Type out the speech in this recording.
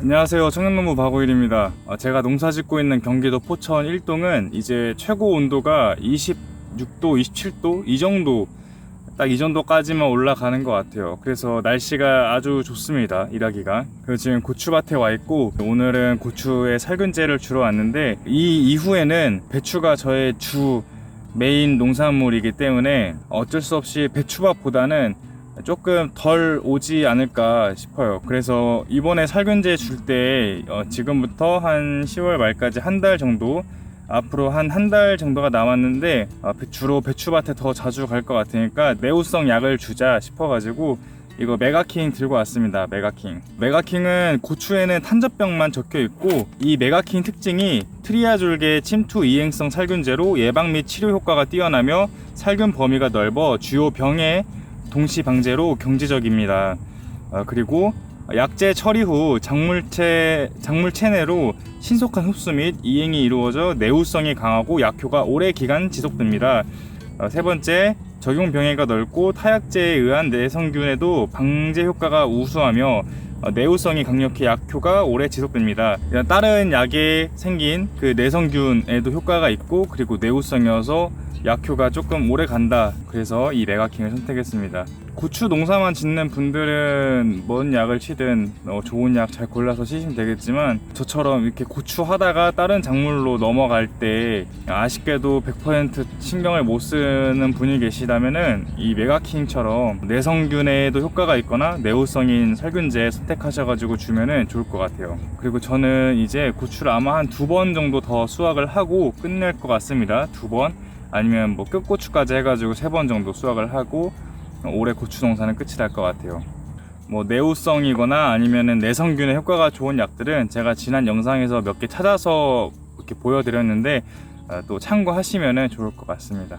안녕하세요. 청년농부 박오일입니다. 어, 제가 농사 짓고 있는 경기도 포천 1동은 이제 최고 온도가 26도, 27도 이 정도 딱 이 정도까지만 올라가는 것 같아요. 그래서 날씨가 아주 좋습니다. 일하기가. 그리고 지금 고추밭에 와 있고 오늘은 고추에 살균제를 주러 왔는데 이 이후에는 배추가 저의 주 메인 농산물이기 때문에 어쩔 수 없이 배추밥보다는 조금 덜 오지 않을까 싶어요. 그래서 이번에 살균제 줄 때 지금부터 한 10월 말까지 한 달 정도 앞으로 한 한 달 정도가 남았는데 어, 배- 주로 배추밭에 더 자주 갈 것 같으니까 내우성 약을 주자 싶어가지고 이거 메가킹 들고 왔습니다. 메가킹. 메가킹은 고추에는 탄저병만 적혀 있고 이 메가킹 특징이 트리아졸계 침투 이행성 살균제로 예방 및 치료 효과가 뛰어나며 살균 범위가 넓어 주요 병의 동시 방제로 경제적입니다. 어, 그리고 약제 처리 후 작물체 작물체 내로 신속한 흡수 및 이행이 이루어져 내후성이 강하고 약효가 오래 기간 지속됩니다. 어, 세 번째 적용 병해가 넓고 타약제에 의한 내성균에도 방제 효과가 우수하며 어, 내후성이 강력해 약효가 오래 지속됩니다. 다른 약에 생긴 그 내성균에도 효과가 있고 그리고 내후성이어서 약효가 조금 오래 간다. 그래서 이 메가킹을 선택했습니다. 고추 농사만 짓는 분들은 뭔 약을 치든 어, 좋은 약 잘 골라서 치시면 되겠지만 저처럼 이렇게 고추 하다가 다른 작물로 넘어갈 때 아쉽게도 100% 신경을 못 쓰는 분이 계시다면은 이 메가킹처럼 내성균에도 효과가 있거나 내후성인 살균제 선택하셔가지고 주면은 좋을 것 같아요. 그리고 저는 이제 고추를 아마 한 두 번 정도 더 수확을 하고 끝낼 것 같습니다. 두 번. 아니면 뭐 끝고추까지 해가지고 세 번 정도 수확을 하고 올해 고추 농사는 끝이 날 것 같아요. 뭐 내후성이거나 아니면은 내성균에 효과가 좋은 약들은 제가 지난 영상에서 몇 개 찾아서 이렇게 보여드렸는데 어, 또 참고하시면은 좋을 것 같습니다.